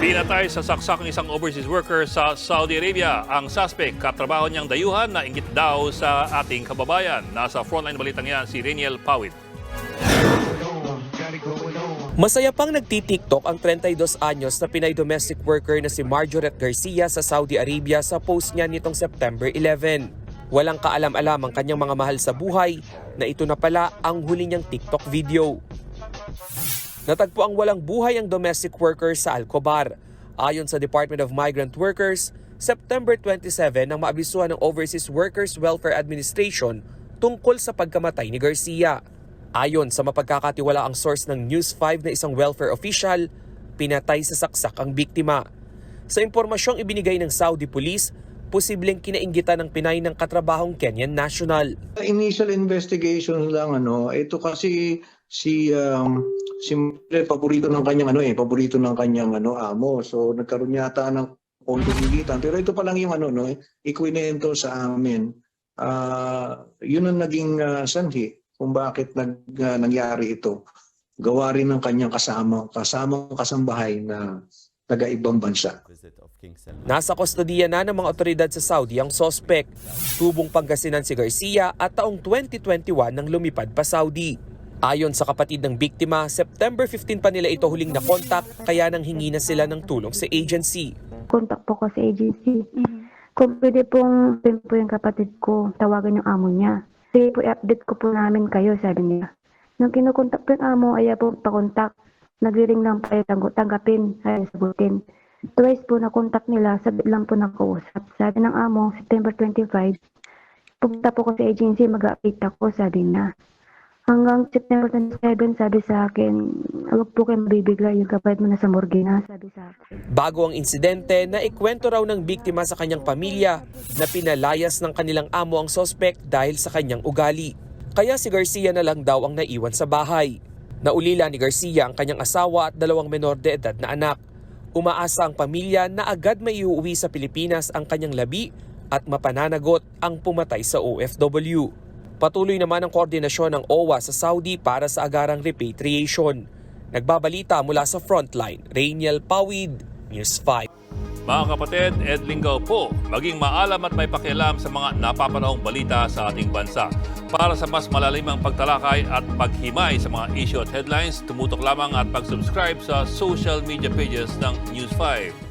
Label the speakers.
Speaker 1: Pinatay sa saksakang isang overseas worker sa Saudi Arabia. Ang suspect, katrabaho niyang dayuhan na ingit daw sa ating kababayan. Nasa frontline balitang yan si Reniel Pawit.
Speaker 2: Masaya pang nagtitiktok ang 32 anyos na Pinay domestic worker na si Marjoret Garcia sa Saudi Arabia sa post niya nitong September 11. Walang kaalam-alam ang kanyang mga mahal sa buhay na ito na pala ang huli niyang TikTok video. Natagpo ang walang buhay ang domestic worker sa Alcobar. Ayon sa Department of Migrant Workers, September 27 nang maabisuhan ng Overseas Workers Welfare Administration tungkol sa pagkamatay ni Garcia. Ayon sa mapagkakatiwalaang source ng News 5 na isang welfare official, pinatay sa saksak ang biktima. Sa impormasyong ibinigay ng Saudi Police, posibleng kinainggitan ng Pinay ng katrabahong Kenyan national.
Speaker 3: Initial investigation lang ano, ito kasi si um, si Mildred, paborito ng kanyang ano eh, paborito ng kanyang ano amo. So nagkaroon yata ng kondumigitan. Pero ito pa lang yung ano no, ikwinento sa amin. Ah, yun ang naging ah, sanhi kung bakit nag, ah, nangyari ito. Gawa rin ng kanyang kasama, kasamang kasambahay na taga-ibang bansa.
Speaker 2: Nasa kustodiya na ng mga otoridad sa Saudi ang sospek. Tubong Pangasinan si Garcia at taong 2021 nang lumipad pa Saudi. Ayon sa kapatid ng biktima, September 15 pa nila ito huling nakontak kaya nang hingi na sila ng tulong sa agency.
Speaker 4: contact po ko sa agency. Kung pwede pong pwede po yung kapatid ko, tawagan yung amo niya. Sige po, i-update ko po namin kayo, sabi niya. Nung kinukontak po yung amo, ayaw po pakontak. Nagriring lang po, ay tang- tanggapin, ay sagutin. Twice po na contact nila, sabi lang po nakausap. Sabi ng amo, September 25, pumunta po ko sa agency, mag-update ako, sabi na. Hanggang September 27, sabi sa akin, huwag po kayo mabibigla yung kapatid mo na sa morgue na, sabi sa akin.
Speaker 2: Bago ang insidente, na ikwento raw ng biktima sa kanyang pamilya na pinalayas ng kanilang amo ang sospek dahil sa kanyang ugali. Kaya si Garcia na lang daw ang naiwan sa bahay. Naulila ni Garcia ang kanyang asawa at dalawang menor de edad na anak. Umaasa ang pamilya na agad may iuwi sa Pilipinas ang kanyang labi at mapananagot ang pumatay sa OFW. Patuloy naman ang koordinasyon ng OWA sa Saudi para sa agarang repatriation. Nagbabalita mula sa frontline, Rainiel Pawid, News 5.
Speaker 1: Mga kapatid, Ed Lingaw po, maging maalam at may pakialam sa mga napapanahong balita sa ating bansa. Para sa mas malalimang pagtalakay at paghimay sa mga issue at headlines, tumutok lamang at pag-subscribe sa social media pages ng News 5.